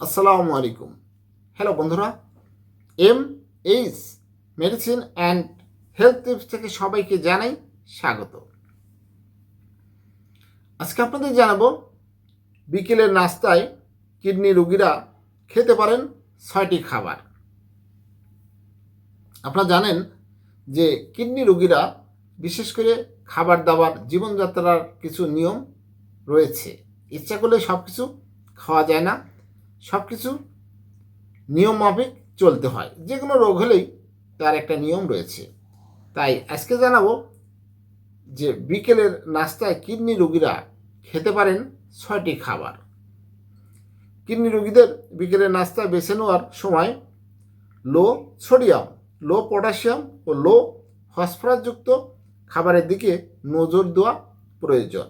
আসসালামু আলাইকুম। হ্যালো বন্ধুরা। M H medicine and health tips থেকে সবাইকে জানাই স্বাগত। আজকে আপনাদের জানাব বিকেলের নাস্তায় কিডনি রুগীরা খেতে পারেন ছয়টি খাবার। আপনারা জানেন যে কিডনি রুগীরা বিশেষ করে খাবার দাবার, জীবনযাত্রার কিছু নিয়ম রয়েছে। ইচ্ছা করলে সব কিছু খাওয়া যায় না। সব কিছু নিয়ম মাফিক চলতে হয়। যে কোনো রোগ হলেই তার একটা নিয়ম রয়েছে। তাই আজকে জানাব যে বিকেলের নাস্তায় কিডনি রোগীরা খেতে পারেন ছয়টি খাবার। কিডনি রোগীদের বিকেলের নাস্তায় বেছে নেওয়ার সময় লো সোডিয়াম, লো পটাশিয়াম ও লো ফসফরাসযুক্ত খাবারের দিকে নজর দেওয়া প্রয়োজন।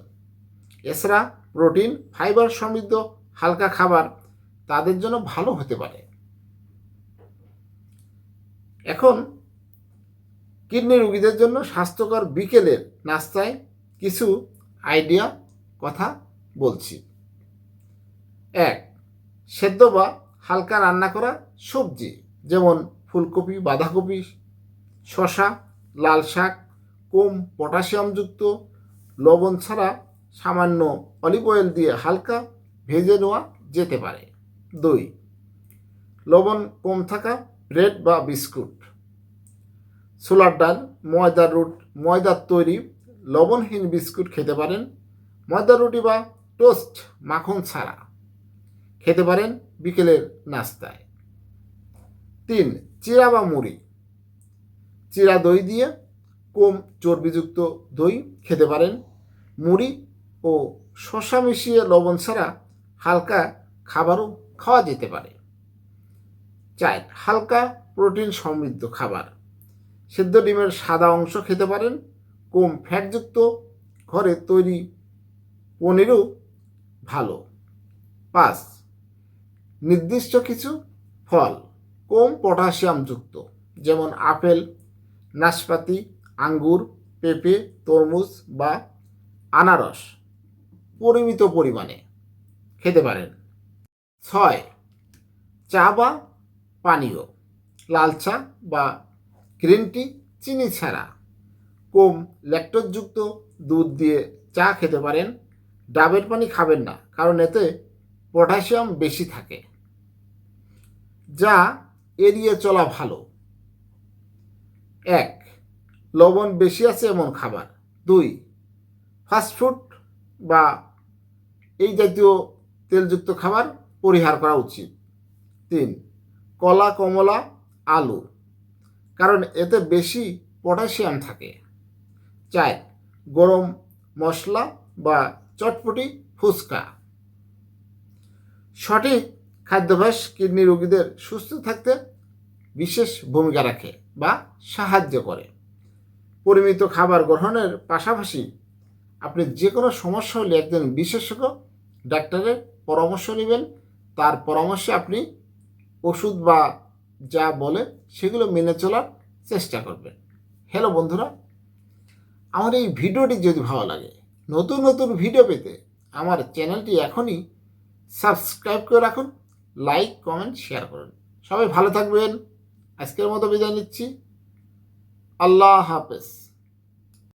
এছাড়া প্রোটিন, ফাইবার সমৃদ্ধ হালকা খাবার তাদের জন্য ভালো হতে পারে। এখন কিডনি রোগীদের জন্য স্বাস্থ্যকর বিকেলের নাস্তায় কিছু আইডিয়া, কথা বলছি। এক, সেদ্ধ বা হালকা রান্না করা সবজি, যেমন ফুলকপি, বাঁধাকপি শশা লাল শাক, কম পটাশিয়ামযুক্ত লবণ ছাড়া সামান্য অলিভ অয়েল দিয়ে হালকা ভেজে নেওয়া যেতে পারে। দুই, লবণ কম থাকা ব্রেড বা বিস্কুট। ছোলার ডাল, ময়দার রুট, ময়দার তৈরি লবণহীন বিস্কুট খেতে পারেন, ময়দার রুটি বা টোস্ট মাখন ছাড়া খেতে পারেন বিকেলের নাস্তায়। তিন চিরা বা মুড়ি। চিরা দই দিয়ে কম চর্বিযুক্ত দই খেতে পারেন, মুড়ি ও শশা মিশিয়ে লবণ ছাড়া হালকা খাবারও খাওয়া যেতে পারে। চার হালকা প্রোটিন সমৃদ্ধ খাবার। সেদ্ধ ডিমের সাদা অংশ খেতে পারেন। কম ফ্যাটযুক্ত ঘরে তৈরি পনিরও ভালো। পাঁচ, নির্দিষ্ট কিছু ফল কম পটাশিয়ামযুক্ত, যেমন আপেল, নাশপাতি, আঙ্গুর, পেঁপে, তরমুজ বা আনারস। পরিমিত পরিমাণে খেতে পারেন। ছয়, চা বা পানীয়, লাল চা বা গ্রিন টি, চিনি ছাড়া। কম ল্যাকটোজযুক্ত দুধ দিয়ে চা খেতে পারেন। ডাবের পানি খাবেন না, কারণ এতে পটাশিয়াম বেশি থাকে। যা এড়িয়ে চলা ভালো। এক, লবণ বেশি আছে এমন খাবার। দুই ফাস্টফুড বা এই জাতীয় তেলযুক্ত খাবার পরিহার করা উচিত। তিন, কলা, কমলা, আলু, কারণ এতে বেশি পটাশিয়াম থাকে। চার, গরম মশলা বা চটপটি ফুচকা। সঠিক খাদ্যাভ্যাস কিডনি রোগীদের সুস্থ থাকতে বিশেষ ভূমিকা রাখে বা সাহায্য করে। পরিমিত খাবার গ্রহণের পাশাপাশি আপনি যে কোনো সমস্যা হলে একজন বিশেষজ্ঞ, ডাক্তারের পরামর্শ নেবেন তার পরামর্শে আপনি ওষুধ বা যা বলে সেগুলো মেনে চলার চেষ্টা করবেন। হ্যালো বন্ধুরা, আমার এই ভিডিওটি যদি ভালো লাগে, নতুন নতুন ভিডিও পেতে আমার চ্যানেলটি এখনই সাবস্ক্রাইব করে রাখুন, লাইক, কমেন্ট, শেয়ার করুন। সবাই ভালো থাকবেন। আজকের মতো বিদায় নিচ্ছি। আল্লাহ হাফেজ।